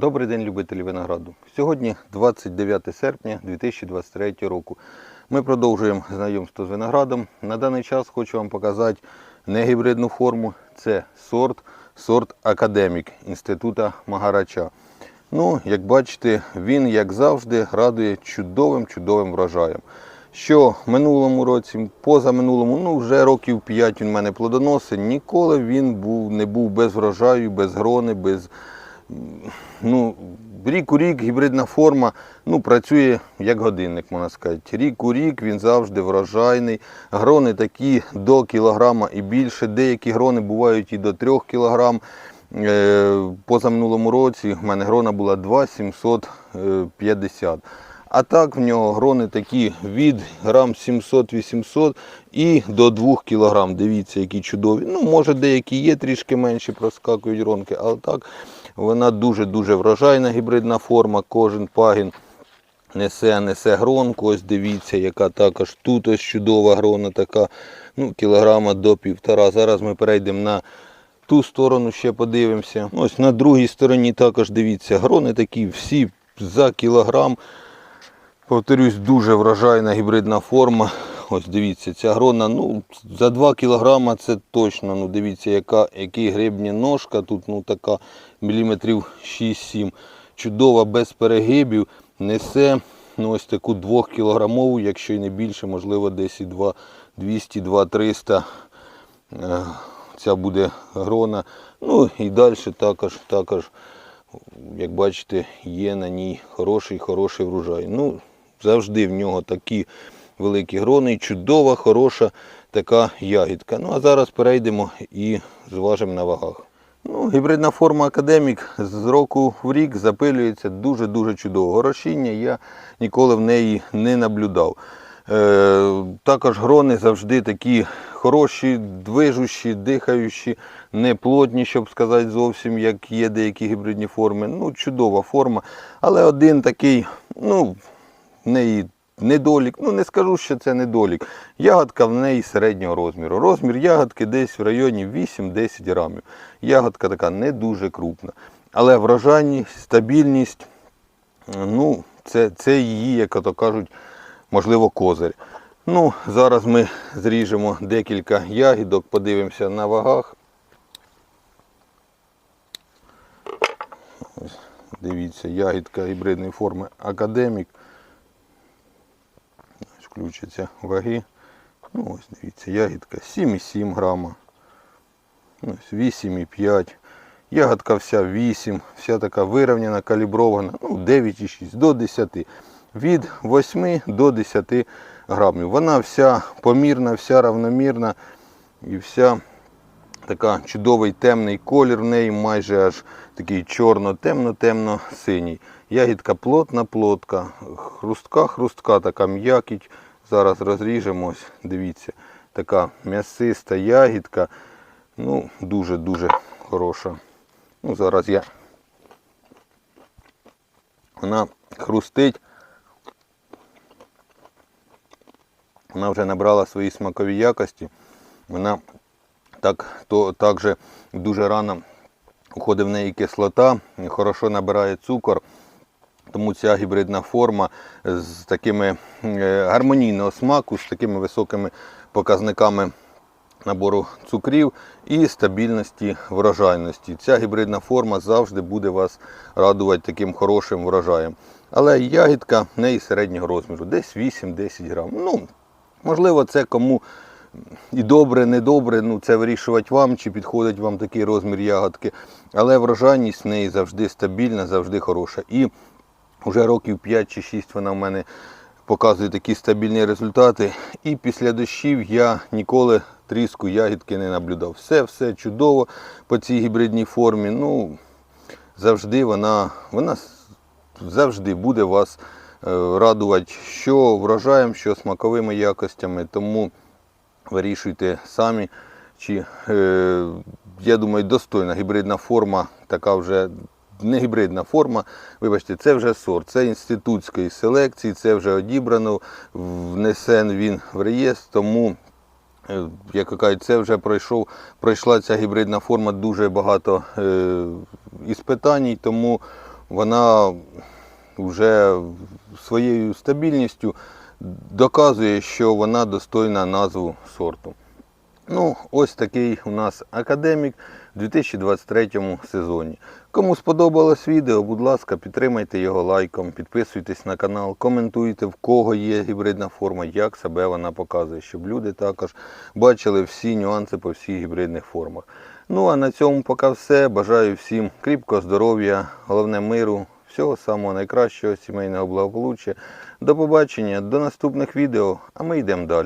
Добрий день, любителі винограду. Сьогодні 29 серпня 2023 року. Ми продовжуємо знайомство з виноградом. На даний час хочу вам показати негібридну форму. Це сорт, сорт Академік Інститута Магарача. Ну, як бачите, він, як завжди, радує чудовим чудовим врожаєм. Що минулому році, позаминулому, ну вже років 5 він мене плодоносить, ніколи він був, не був без врожаю, без грони, без ну, рік у рік гібридна форма ну, працює як годинник, можна сказати. Рік у рік він завжди врожайний. Грони такі до кілограма і більше. Деякі грони бувають і до 3 кілограм. Е, Позаминулому році в мене грона була 2,750. А так в нього грони такі від грам 700-800 і до 2 кг. Дивіться, які чудові. Ну, може, деякі є трішки менші, проскакують гронки, але так вона дуже-дуже врожайна гібридна форма. Кожен пагін несе, несе гронку. Ось дивіться, яка також тут ось чудова грона, така ну, кілограма до півтора. Зараз ми перейдемо на ту сторону, ще подивимося. Ось на другій стороні також дивіться, грони такі всі за кілограм. Повторюсь, дуже вражайна гібридна форма. Ось дивіться, ця грона ну, за 2 кг це точно. Ну, Дивіться, яка, який гребні ножка. Тут ну, така міліметрів 6-7. Чудова, без перегибів. Несе ну, ось таку 2 кілограмову, якщо і не більше, можливо, десь і 200-200-300. Е, Ця буде грона. Ну і далі також, також як бачите, є на ній хороший хороший врожай. Ну, Завжди в нього такі великі грони, чудова, хороша така ягідка. Ну а зараз перейдемо і зважимо на вагах. Ну, Гібридна форма академік з року в рік запилюється дуже-дуже чудово. Горошіння я ніколи в неї не наблюдав. Е, також грони завжди такі хороші, движущі, дихаючі, не плотні, щоб сказати зовсім, як є деякі гібридні форми. Ну, чудова форма. Але один такий, ну, в неї недолік. Ну, не скажу, що це недолік. Ягодка в неї середнього розміру. Розмір ягодки десь в районі 8-10 грамів. Ягодка така не дуже крупна. Але врожайність, стабільність, ну, це, це її, як то кажуть, можливо, козир. Ну, Зараз ми зріжемо декілька ягідок, подивимося на вагах. Ось, дивіться, ягідка гібридної форми Академік. Ось Включаться ваги. Ну, ось дивіться, ягідка 7,7 грама. Ось 8,5. Ягодка вся 8, вся така вирівняна, калібрована, ну 9,6 до 10. Від 8 до 10 грамів. Вона вся помірна, вся равномірна і вся така чудовий темний колір в неї, майже аж такий чорно-темно-темно-синій. Ягідка плотна, плотка, хрустка-хрустка, така м'якіть. Зараз розріжемо, ось, дивіться, така м'ясиста ягідка. Ну, дуже-дуже хороша. Ну, Зараз я. Вона хрустить. Вона вже набрала свої смакові якості. Вона так, то, також дуже рано уходить в неї кислота, хорошо набирає цукор. Тому ця гібридна форма з такими е, гармонійного смаку, з такими високими показниками набору цукрів і стабільності врожайності. Ця гібридна форма завжди буде вас радувати таким хорошим врожаєм. Але ягідка в неї середнього розміру, десь 8-10 грам. Ну, можливо, це кому і добре, не добре, ну це вирішувати вам, чи підходить вам такий розмір ягодки. Але врожайність в неї завжди стабільна, завжди хороша. І вже років 5 чи 6 вона в мене показує такі стабільні результати. І після дощів я ніколи тріску ягідки не наблюдав. Все все чудово по цій гібридній формі. Ну, Завжди вона вона завжди буде вас е, радувати що врожаєм, що смаковими якостями. Тому вирішуйте самі. Чи, е, я думаю, достойна гібридна форма, така вже не гібридна форма. Вибачте, це вже сорт, це інститутської селекції, це вже одібрано, внесен він в реєстр, тому. е, Як кажуть, це вже пройшов, пройшла ця гібридна форма дуже багато е, іспитань, тому вона вже своєю стабільністю доказує, що вона достойна назву сорту. Ну, ось такий у нас академік у 2023 сезоні. Кому сподобалось відео, будь ласка, підтримайте його лайком, підписуйтесь на канал, коментуйте, в кого є гібридна форма, як себе вона показує, щоб люди також бачили всі нюанси по всіх гібридних формах. Ну а на цьому поки все. Бажаю всім кріпкого здоров'я, головне миру, всього самого найкращого, сімейного благополуччя. До побачення, до наступних відео, а ми йдемо далі.